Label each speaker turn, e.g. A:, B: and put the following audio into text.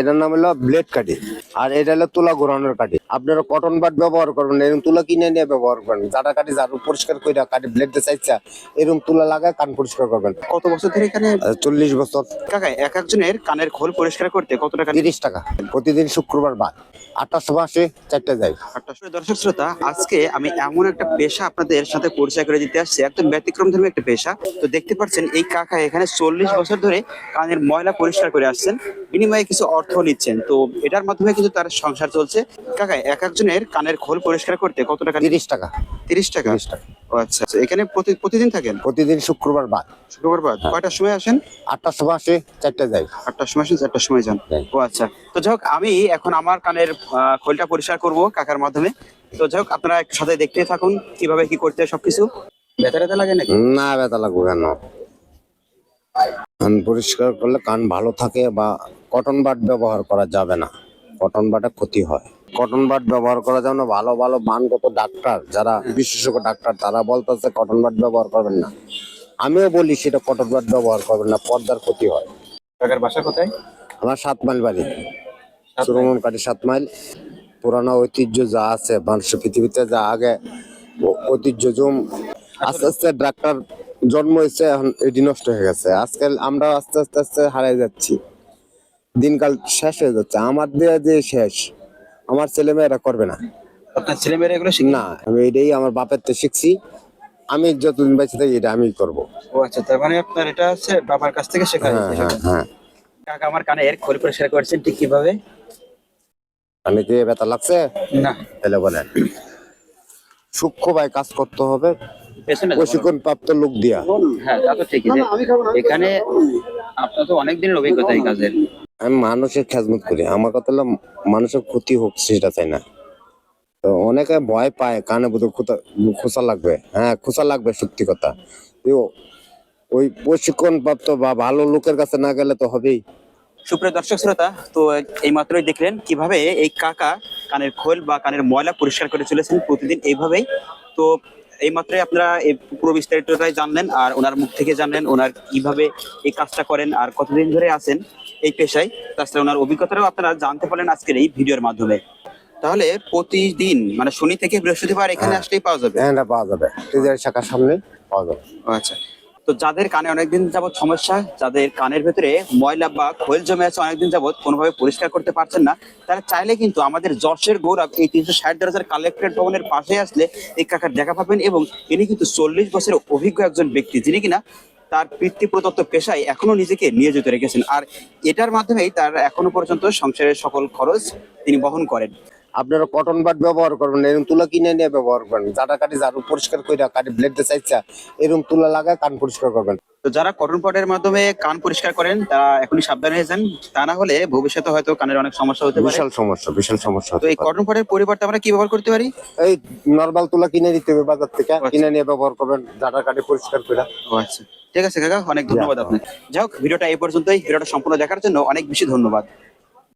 A: এটার নাম হলো ব্লেড কাটি আর এটা হলো তুলা ঘোরানোর কাটি আপনারা কটন বাট ব্যবহার করবেন এরকম তুলা কিনে নিয়ে ব্যবহার করবেন। যারা কাটি যার পরিষ্কার করে কাটি ব্লেড দিয়ে চাইছা এরকম তুলা লাগায় কান পরিষ্কার করবেন।
B: কত বছর ধরে এখানে?
A: চল্লিশ বছর।
B: কাকা এক একজনের কানের খোল পরিষ্কার করতে কত টাকা?
A: তিরিশ টাকা। প্রতিদিন শুক্রবার বাদ। সময় আসে চারটে যাই
B: আটটা শুনে দর্শক শ্রোতা আজকে আমি এমন একটা পেশা আপনাদের সাথে পরিচয় করে দিতে আসছি। একদম ব্যতিক্রম ধর্মী একটা পেশা। তো দেখতে পাচ্ছেন এই কাকা এখানে চল্লিশ বছর ধরে কানের ময়লা পরিষ্কার করে আসছেন। বিনিময়ে কিছু অর্থ নিচ্ছেন। তো এটার মাধ্যমে কিন্তু তার সংসার চলছে। কাকা এক একজনের কানের খোল পরিষ্কার করতে কত টাকা?
A: তিরিশ টাকা।
B: তিরিশ টাকা?
A: তিরিশ টাকা।
B: ও আচ্ছা আচ্ছা। এখানে প্রতি- প্রতিদিন থাকেন?
A: প্রতিদিন শুক্রবার বাদ।
B: শুক্রবার বাদ। কয়টার সময় আসেন?
A: আটটার সময় আসে চারটে যাই
B: আটটার সময় আসেন চারটার সময় যান।
A: যাই।
B: ও আচ্ছা। তো যাই হোক আমি এখন আমার কানের আহ, খোলটা পরিষ্কার করব কাকার মাধ্যমে। তো যাই হোক আপনারা একটু সাথে দেখতে থাকুন কীভাবে কি করতে হয় সবকিছু। ব্যথা ব্যথা লাগে নাকি?
A: না ব্যথা লাগবে কেন কান পরিষ্কার করলে কান ভালো থাকে বা কটন বাট ব্যবহার করা যাবে না। কটন বাটে ক্ষতি হয়। কটন বাট ব্যবহার করা যাবে না ভালো ভালো মানগত ডাক্তার যারা বিশেষজ্ঞ ডাক্তার তারা বলতেছে কটন বাট ব্যবহার করবেন না। আমিও বলি সেটা কটন বাট ব্যবহার করবেন না পর্দার ক্ষতি হয়।
B: কাকার বাসা কোথায়?
A: আমার সাত মাইল বাড়ি। সুরমন কাটি সাত মাইল। পুরানো ঐতিহ্য যা আছে মানুষের পৃথিবীতে যা আগে ঐতিহ্য জম। আস্তে আস্তে ডাক্তার জন্ম হয়েছে এখন এটি নষ্ট হয়ে গেছে। আজকাল আমরা আস্তে আস্তে আস্তে হারাই যাচ্ছি। দিনকাল শেষ হয়ে যাচ্ছে। আমার দিয়ে যে শেষ আমার ছেলে মেয়েরা করবে না।
B: আপনার ছেলে মেয়েরা এগুলো শিখে
A: না আমি এটাই আমার বাপের তো শিখছি। আমি যতদিন বেঁচে থাকি এটা আমি করব।
B: ও আচ্ছা তার মানে আপনার এটা হচ্ছে বাবার কাছ থেকে শেখা
A: হ্যাঁ হ্যাঁ
B: কাকা আমার কানের খোল পরিষ্কার করছেন ঠিক কীভাবে?
A: আমি কি ব্যথা লাগছে?
B: না।
A: তাহলে বলেন। সূক্ষ্ম ভাই কাজ করতে হবে। প্রশিক্ষণ প্রাপ্ত লোক দিয়া।
B: হ্যাঁ তা তো ঠিকই। এখানে আপনার তো অনেক দিনের অভিজ্ঞতা এই কাজের।
A: আমি মানুষের খেজমত করি। আমার কথা হলো, মানুষের ক্ষতি হোক, সেটা চাই না। তো অনেকে ভয় পায়, কানে বুধ খোসা লাগবে। হ্যাঁ খোসা লাগবে, সত্যি কথা। ওই প্রশিক্ষণ প্রাপ্ত বা ভালো লোকের কাছে না গেলে তো হবেই।
B: সুপ্রিয় দর্শক শ্রোতা, তো এই মাত্রই দেখলেন কীভাবে এই কাকা কানের খোল বা কানের ময়লা পরিষ্কার করে চলেছেন প্রতিদিন এইভাবেই। তো এই মাত্রই আপনারা এই পুরো বিস্তারিতটাই জানলেন আর ওনার মুখ থেকে জানলেন ওনার কীভাবে এই কাজটা করেন আর কতদিন ধরে আছেন এই পেশায়। তাছাড়া ওনার অভিজ্ঞতাটাও আপনারা জানতে পারলেন আজকের এই ভিডিওর মাধ্যমে। তাহলে প্রতিদিন মানে শনি থেকে বৃহস্পতিবার এখানে আসলেই পাওয়া যাবে?
A: হ্যাঁ পাওয়া যাবে। শাখার সামনে পাওয়া যাবে।
B: আচ্ছা। তো যাদের কানে অনেকদিন যাবত সমস্যা, যাদের কানের ভেতরে ময়লা বা খোল জমে আছে অনেকদিন যাবত কোনোভাবে পরিষ্কার করতে পারছেন না, তারা চাইলে কিন্তু আমাদের যশের গৌরব এই তিনশো ষাট দরজার কালেক্টরেট ভবনের পাশে আসলে এই কাকার দেখা পাবেন এবং ইনি কিন্তু চল্লিশ বছরের অভিজ্ঞ একজন ব্যক্তি, যিনি কিনা তার পিতৃ প্রদত্ত পেশায় এখনও নিজেকে নিয়োজিত রেখেছেন। আর এটার মাধ্যমেই তার এখনও পর্যন্ত সংসারের সকল খরচ তিনি বহন করেন।
A: আপনারা কটন বাট ব্যবহার করবেন এরকম তুলা কিনে নিয়ে ব্যবহার করবেন। যাটা কাটি যার পরিষ্কার করে কাটি ব্লেড দিয়ে চাইছা এরকম তুলা লাগায় কান পরিষ্কার করবেন।
B: তো যারা কটন পটের মাধ্যমে কান পরিষ্কার করেন তারা এখনই সাবধান হয়ে যান। তা না হলে ভবিষ্যতে হয়তো কানের অনেক সমস্যা হতে পারে।
A: বিশাল সমস্যা বিশাল সমস্যা
B: তো এই কটন পটের পরিবর্তে আমরা কি ব্যবহার করতে পারি?
A: এই নর্মাল তুলা কিনে নিতে হবে বাজার থেকে কিনে নিয়ে ব্যবহার করবেন যাটা কাটি পরিষ্কার করে
B: আচ্ছা। ঠিক আছে কাকা অনেক ধন্যবাদ আপনাকে। যাই হোক ভিডিওটা এই পর্যন্তই। ভিডিওটা সম্পূর্ণ দেখার জন্য অনেক বেশি ধন্যবাদ।